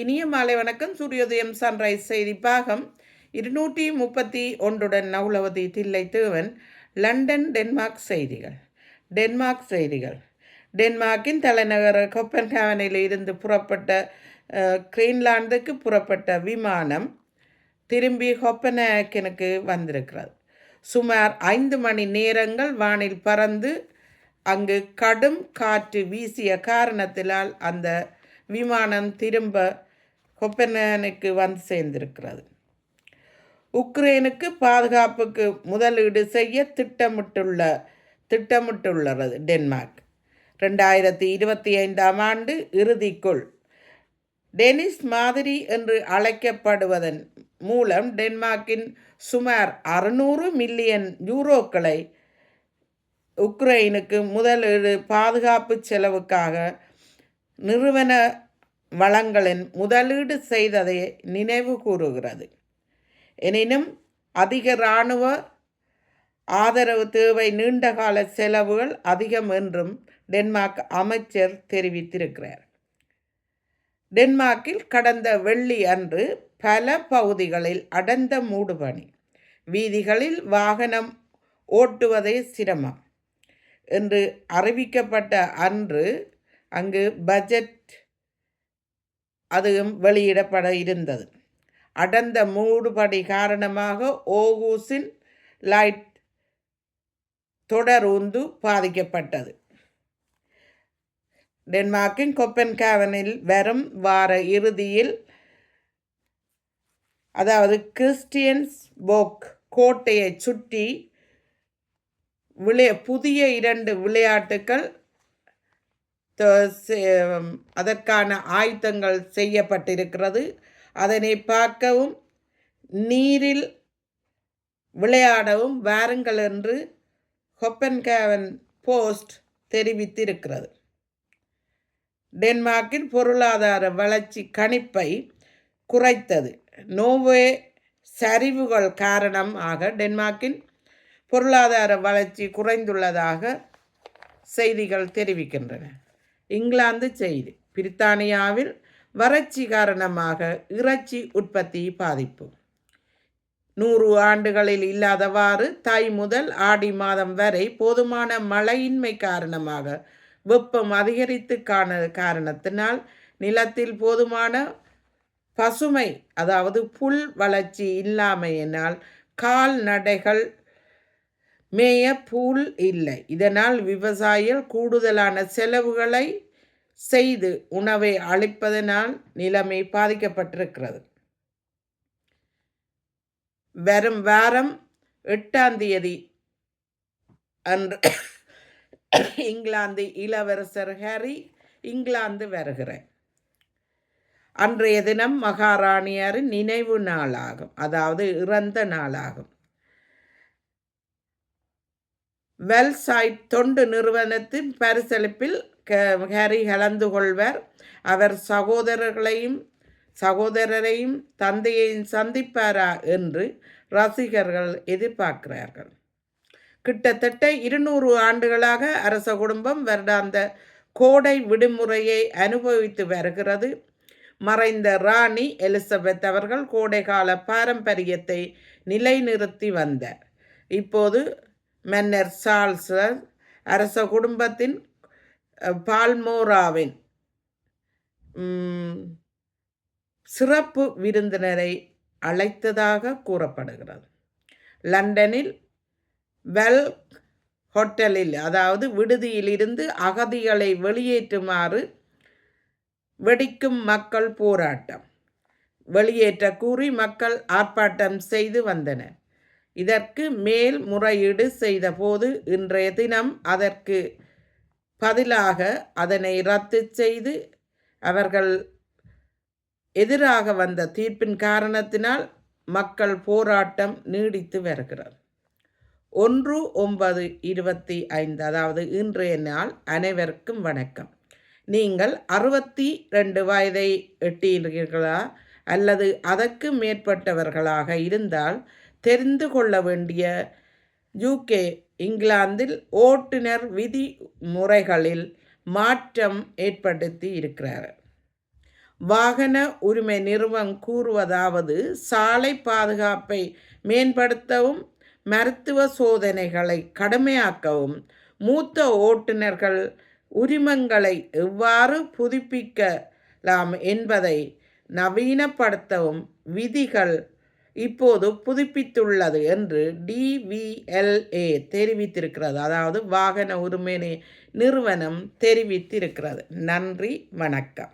இனிய மாலை வணக்கம். சூரியோதயம் சன்ரைஸ் செய்தி பாகம். இருநூற்றி முப்பத்தி ஒன்றுடன் நவுலவதி தில்லை தேவன் லண்டன் டென்மார்க் செய்திகள். டென்மார்க் செய்திகள். டென்மார்க்கின் தலைநகர் கொப்பன்ஹாவனில் இருந்து புறப்பட்ட கிரீன்லாந்துக்கு புறப்பட்ட விமானம் திரும்பி ஹொப்பனேக்கனுக்கு வந்திருக்கிறது. சுமார் ஐந்து மணி நேரங்கள் வானில் பறந்து அங்கு கடும் காற்று வீசிய காரணத்தினால் அந்த விமானம் திரும்ப கொப்பனனுக்கு வந்து சேர்ந்திருக்கிறது. உக்ரைனுக்கு பாதுகாப்புக்கு முதலீடு செய்ய திட்டமிட்டுள்ள திட்டமிட்டுள்ளது டென்மார்க். ரெண்டாயிரத்தி இருபத்தி ஐந்தாம் ஆண்டு இறுதிக்குள் டெனிஸ் மாதிரி என்று அழைக்கப்படுவதன் மூலம் டென்மார்க்கின் சுமார் அறுநூறு மில்லியன் யூரோக்களை உக்ரைனுக்கு முதலீடு பாதுகாப்பு செலவுக்காக நிறுவன வளங்களின் முதலீடு செய்ததை நினைவு கூறுகிறது. எனினும் அதிக இராணுவ ஆதரவு தேவை நீண்டகால செலவுகள் அதிகம் என்றும் டென்மார்க் அமைச்சர் தெரிவித்திருக்கிறார். டென்மார்க்கில் கடந்த வெள்ளி அன்று பல பகுதிகளில் அடர்ந்த மூடுபனி வீதிகளில் வாகனம் ஓட்டுவதே சிரமம் என்று அறிவிக்கப்பட்ட அன்று அங்கு பட்ஜெட் அதுவும் வெளியிடப்பட இருந்தது. அடர்ந்த மூடுபடி காரணமாக ஓகூஸின் லைட் தொடரூந்து பாதிக்கப்பட்டது. டென்மார்க்கின் கொப்பன்காவனில் வரும் வார இறுதியில் அதாவது கிறிஸ்டியன்ஸ் போக் கோட்டையை சுற்றி விளைய புதிய இரண்டு விளையாட்டுக்கள் அதற்கான ஆயுத்தங்கள் செய்யப்பட்டிருக்கிறது. அதனை பார்க்கவும் நீரில் விளையாடவும் வாருங்கள் என்று ஹொப்பன்கேவன் போஸ்ட் தெரிவித்திருக்கிறது. டென்மார்க்கின் பொருளாதார வளர்ச்சி கணிப்பை குறைத்தது. நோவே சரிவுகள் காரணமாக டென்மார்க்கின் பொருளாதார வளர்ச்சி குறைந்துள்ளதாக செய்திகள் தெரிவிக்கின்றன. இங்கிலாந்து செய்தி. பிரித்தானியாவில் வறட்சி காரணமாக இறைச்சி உற்பத்தி பாதிப்பு. நூறு ஆண்டுகளில் இல்லாதவாறு தை முதல் ஆடி மாதம் வரை போதுமான மழையின்மை காரணமாக வெப்பம் அதிகரித்து காண காரணத்தினால் நிலத்தில் போதுமான பசுமை அதாவது புல் வளர்ச்சி இல்லாமையினால் கால்நடைகள் மேய புல் இல்லை. இதனால் விவசாயிகள் கூடுதலான செலவுகளை செய்து உணவை அளிப்பதனால் நிலைமை பாதிக்கப்பட்டிருக்கிறது. வரும் வாரம் எட்டாம் தேதி அன்று இங்கிலாந்து இளவரசர் ஹாரி இங்கிலாந்து வருகிறார். அன்றைய தினம் மகாராணியாரின் நினைவு நாளாகும். அதாவது இறந்த நாளாகும். வெல்சைட் தொண்டு நிறுவனத்தின் பரிசளிப்பில் க- ஹாரி கலந்து கொள்வர். அவர் சகோதரர்களையும் சகோதரரையும் தந்தையையும் சந்திப்பாரா என்று ரசிகர்கள் எதிர்பார்க்கிறார்கள். கிட்டத்தட்ட இருநூறு ஆண்டுகளாக அரச குடும்பம் வருடாந்த கோடை விடுமுறையை அனுபவித்து வருகிறது. மறைந்த ராணி எலிசபெத் அவர்கள் கோடைகால பாரம்பரியத்தை நிலைநிறுத்தி வந்தார். இப்போது மன்னர் சார்ல்ஸ் அரச குடும்பத்தின் பால்மோராவின் சிறப்பு விருந்தினரை அழைத்ததாக கூறப்படுகிறது. லண்டனில் வெல் ஹோட்டலில் அதாவது விடுதியிலிருந்து அகதிகளை வெளியேற்றுமாறு வெடிக்கும் மக்கள் போராட்டம். வெளியேற்ற கூறி மக்கள் ஆர்ப்பாட்டம் செய்து வந்தனர். இதற்கு மேல் முறையீடு செய்தபோது இன்றைய தினம் அதற்கு பதிலாக அதனை ரத்து செய்து அவர்கள் எதிராக வந்த தீர்ப்பின் காரணத்தினால் மக்கள் போராட்டம் நீடித்து வருகிறது. ஒன்று ஒன்பது இருபத்தி ஐந்து அதாவது இன்றைய நாள் அனைவருக்கும் வணக்கம். நீங்கள் அறுபத்தி ரெண்டு வயதை எட்டியிருக்கிறீர்களா? அல்லது அதற்கு மேற்பட்டவர்களாக இருந்தால் தெரிந்து கொள்ள வேண்டிய யூகே இங்கிலாந்தில் ஓட்டுநர் விதி முறைகளில் மாற்றம் ஏற்படுத்தி இருக்கிறார். வாகன உரிமை நிறுவனம் கூறுவதாவது சாலை பாதுகாப்பை மேம்படுத்தவும் மருத்துவ சோதனைகளை கடுமையாக்கவும் மூத்த ஓட்டுநர்கள் உரிமங்களை எவ்வாறு புதுப்பிக்கலாம் என்பதை நவீனப்படுத்தவும் விதிகள் இப்போது புதுப்பித்துள்ளது என்று டிவிஎல்ஏ தெரிவித்திருக்கிறது. அதாவது வாகன உரிமை நிறுவனம் தெரிவித்திருக்கிறது. நன்றி வணக்கம்.